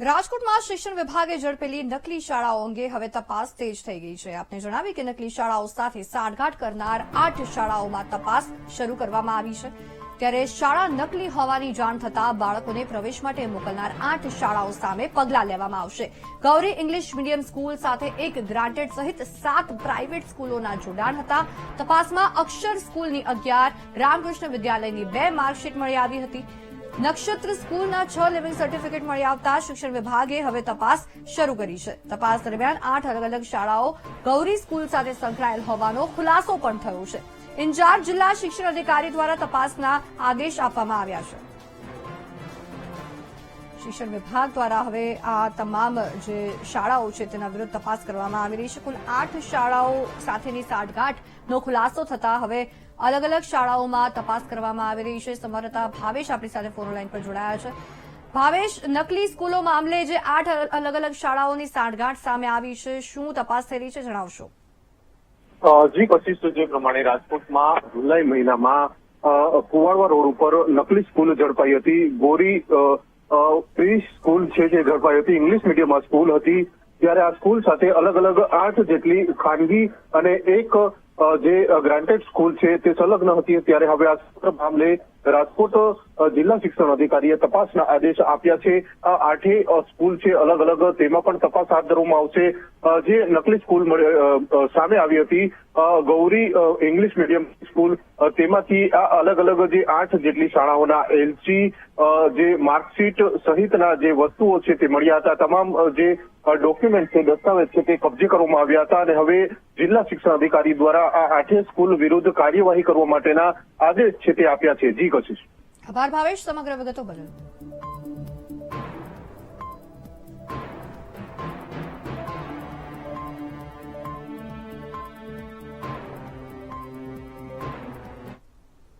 રાજકોટમાં શિક્ષણ વિભાગે ઝડપેલી નકલી શાળાઓ અંગે હવે તપાસ તેજ થઈ ગઈ છે. આપને જણાવી કે નકલી શાળાઓ સાથે સાંઠગાંઠ કરનાર આઠ શાળાઓમાં તપાસ શરૂ કરવામાં આવી છે. ત્યારે શાળા નકલી હોવાની જાણ થતાં બાળકોને પ્રવેશ માટે મોકલનાર આઠ શાળાઓ સામે પગલાં લેવામાં આવશે. ગૌરી ઇંગ્લિશ મીડિયમ સ્કૂલ સાથે એક ગ્રાન્ટેડ સહિત સાત પ્રાઇવેટ સ્કૂલોના જોડાણ હતા. તપાસમાં અક્ષર સ્કૂલની અગિયાર, રામકૃષ્ણ વિદ્યાલયની બે માર્કશીટ મળી આવી હતી. નક્ષત્ર સ્કૂલના છ લિવિંગ સર્ટિફિકેટ મળી આવતા શિક્ષણ વિભાગે હવે તપાસ શરૂ કરી છે. તપાસ દરમિયાન આઠ અલગ અલગ શાળાઓ ગૌરી સ્કૂલ સાથે સંકળાયેલ હોવાનો ખુલાસો પણ થયો છે. ઇન્ચાર્જ જિલ્લા શિક્ષણ અધિકારી દ્વારા તપાસના આદેશ આપવામાં આવ્યા છે. શિક્ષણ વિભાગ દ્વારા હવે આ તમામ જે શાળાઓ છે તેના વિરુદ્ધ તપાસ કરવામાં આવી રહી છે. કુલ આઠ શાળાઓ સાથેની સાઠગાંઠનો ખુલાસો થતા હવે અલગ અલગ શાળાઓમાં તપાસ કરવામાં આવી રહી છે. સંવાદદાતા ભાવેશ આપણી સાથે ફોન લાઈન પર જોડાયા છે. ભાવેશ, નકલી સ્કૂલો મામલે જે આઠ અલગ અલગ શાળાઓની સાઠગાંઠ સામે આવી છે, શું તપાસ થઈ રહી છે જણાવશો? જી કશિશ જે પ્રમાણે રાજકોટમાં જુલાઈ મહિનામાં કુવાડવા રોડ ઉપર નકલી સ્કૂલ ઝડપાઈ હતી. ગોરી પ્રી સ્કૂલ છે જે ઝડપાઈ હતી, ઇંગ્લિશ મીડિયમમાં સ્કૂલ હતી, ત્યારે આ સ્કૂલ સાથે અલગ અલગ આઠ જેટલી ખાનગી અને એક જે ગ્રાન્ટેડ સ્કૂલ છે તે સંલગ્ન હતી. ત્યારે હવે આ મામલે રાજકોટ જિલ્લા શિક્ષણ અધિકારીએ તપાસના આદેશ આપ્યા છે. આ આઠે સ્કૂલ છે અલગ અલગ, તેમાં પણ તપાસ હાથ ધરવામાં આવશે. જે નકલી સ્કૂલ સામે આવી હતી ગૌરી ઇંગ્લિશ મીડિયમ સ્કૂલ તેમાંથી આ અલગ અલગ જે આઠ જેટલી શાળાઓના એલસી જે માર્કશીટ સહિતના જે વસ્તુઓ છે તે મળ્યા હતા. તમામ જે ડોક્યુમેન્ટ છે, દસ્તાવેજ છે તે કબજે કરવામાં આવ્યા હતા અને હવે જિલ્લા શિક્ષણ અધિકારી દ્વારા આ આઠે સ્કૂલ વિરુદ્ધ કાર્યવાહી કરવા માટેના આદેશ છે તે આપ્યા છે. જી કશિશ. આભાર ભાવેશ. સમગ્ર વિગતો બદલ.